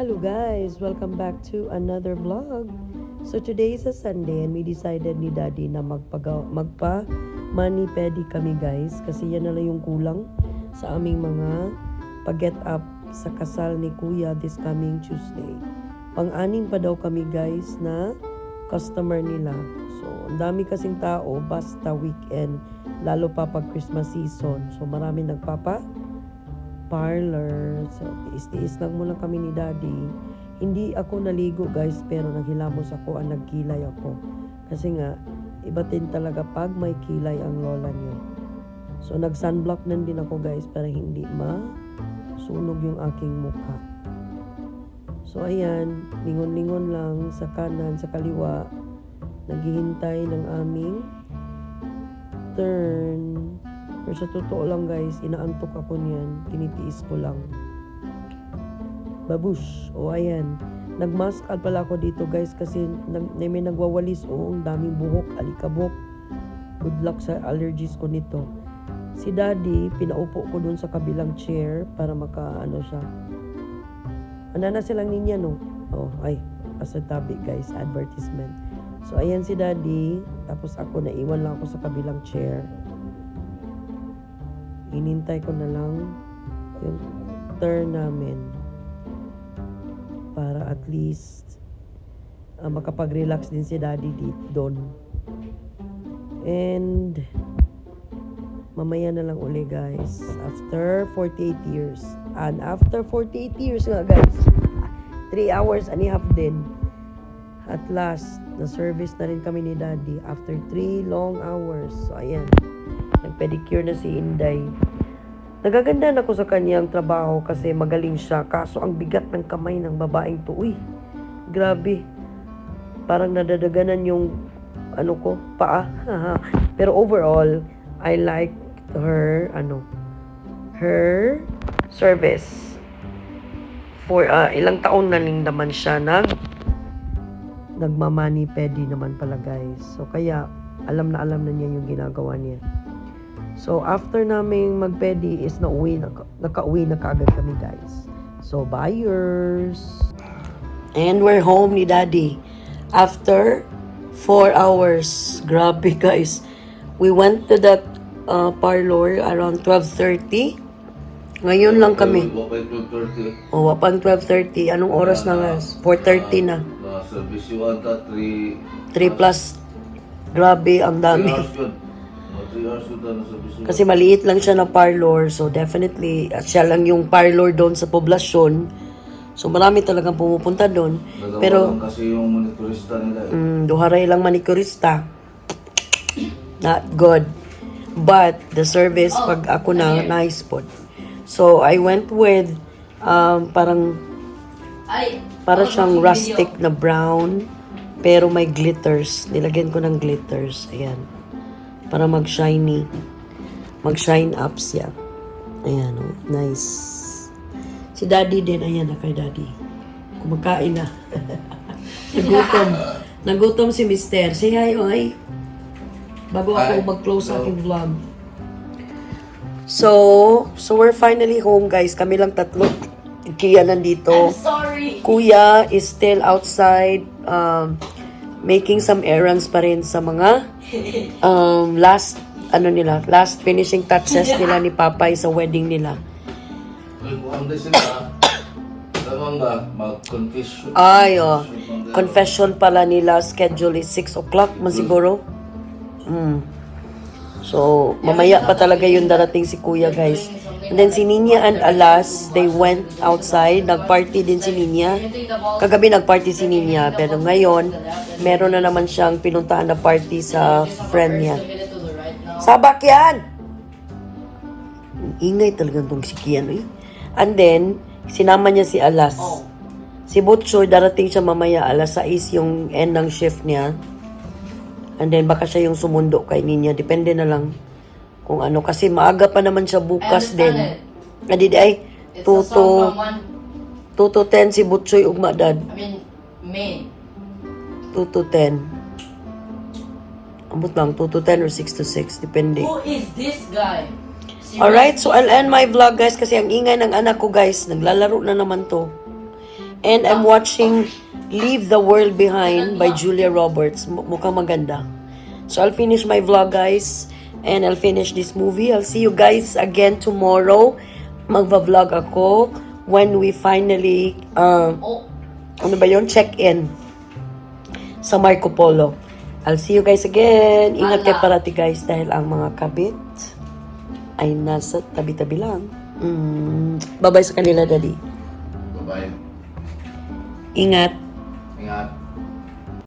Hello guys, welcome back to another vlog. So today is a Sunday and we decided ni Daddy na magpaga, magpa mani pedi kami guys kasi yan na lang yung kulang sa aming mga pag-get up sa kasal ni Kuya this coming Tuesday. Pang-anim pa daw kami guys na customer nila. So, ang dami kasing tao basta weekend lalo pa pag Christmas season. So, marami nagpapa parlor. So, tiis-tiis lang muna kami ni Daddy. Hindi ako naligo guys, pero naghilamos ako, ang nagkilay ako. Kasi nga, iba din talaga pag may kilay ang lola niyo. So, nag-sunblock nan din ako guys, para hindi masunog yung aking mukha. So, ayan, lingon-lingon lang sa kanan, sa kaliwa. Naghihintay ng aming turn. Pero sa totoo lang guys, inaantok ako niyan. Tinitiis ko lang. Babush. O ayan. Nagmask out pala ako dito guys kasi nag, may nagwawalis. O, ang daming buhok, alikabok. Good luck sa allergies ko nito. Si daddy, pinaupo ko dun sa kabilang chair para maka ano siya. Ano na silang ninya no? Oh, ay, sa tabi guys, advertisement. So ayan si daddy, tapos ako naiwan lang ako sa kabilang chair inintay ko na lang yung turn namin para at least uh, makapag-relax din si daddy dito doon. And mamaya na lang uli guys. After 48 years. And after 48 years nga guys. 3 hours and a half din. At last na service na rin kami ni daddy after 3 long hours. So ayan nagpedicure na si Inday. Nagaganda na ako sa kanyang trabaho kasi magaling siya. Kaso ang bigat ng kamay ng babaeng to. Uy, grabe. Parang nadadaganan yung ano ko, paa. Pero overall, I like her, ano, her service. For uh, ilang taon na ning naman siya nag nagmamani pedi naman pala guys. So kaya alam na alam na niya yung ginagawa niya. So, after naming magpedi is nauwi, naka, nakauwi na kaagad kami guys. So, buyers. And we're home ni Daddy. After 4 hours. Grabe guys. We went to that uh, parlor around 12.30. Ngayon lang kami. Wapay 12.30. O, wapang 12.30. Anong oras na guys? 4.30 na. Na service yung ata 3 3 plus. Grabe, ang dami. Kasi maliit lang siya na parlor. So, definitely, at siya lang yung parlor doon sa poblasyon. So, marami talagang pumupunta doon. Pero, lang kasi yung monitorista nila eh. mm, duharay lang manikurista. Not good. But, the service, pag ako na, nice po. So, I went with, um, parang, Ay, para siyang rustic na brown. Pero may glitters. Nilagyan ko ng glitters. Ayan. Para mag-shiny. Mag-shine up siya. Ayan, oh. Nice. Si daddy din. Ayan na kay daddy. Kumakain na. Nagutom. Nagutom si mister. Say hi, oy. Bago ako mag-close sa aking vlog. So, so we're finally home, guys. Kami lang tatlo. Kia nandito. sorry. Kuya is still outside um, making some errands pa rin sa mga um, last ano nila, last finishing touches nila ni Papay sa wedding nila. Ay, oh. Confession pala nila, schedule is 6 o'clock man siguro. Mm. So, mamaya pa talaga yung darating si Kuya, guys. And then si Ninya and Alas, they went outside. Nag-party din si Ninya. Kagabi nag-party si Ninya, pero ngayon, meron na naman siyang pinuntahan na party sa friend niya. Sabak yan! Ingay talaga itong si Kian, eh. And then, sinama niya si Alas. Si Butchoy, darating siya mamaya, alas 6 yung end ng shift niya. And then, baka siya yung sumundo kay Ninya. Depende na lang kung ano. Kasi maaga pa naman siya bukas din. Adi ay, 2 to, 2 to 10 si Butchoy ugma dad. I mean, May. 2 to 10. Ambot lang, 2 to 10 or 6 to 6. Depende. Who is this guy? Si Alright, so I'll end my vlog guys kasi ang ingay ng anak ko guys, naglalaro na naman to. And I'm watching Leave the World Behind by Julia Roberts. Mukhang maganda. So I'll finish my vlog, guys. And I'll finish this movie. I'll see you guys again tomorrow. Magva-vlog ako when we finally, uh, ano ba yun? Check-in sa Marco Polo. I'll see you guys again. Ingat kayo parati guys dahil ang mga kabit ay nasa tabi-tabi lang. Mm. Bye-bye sa kanila, Daddy. Bye-bye. Ingat. Ingat.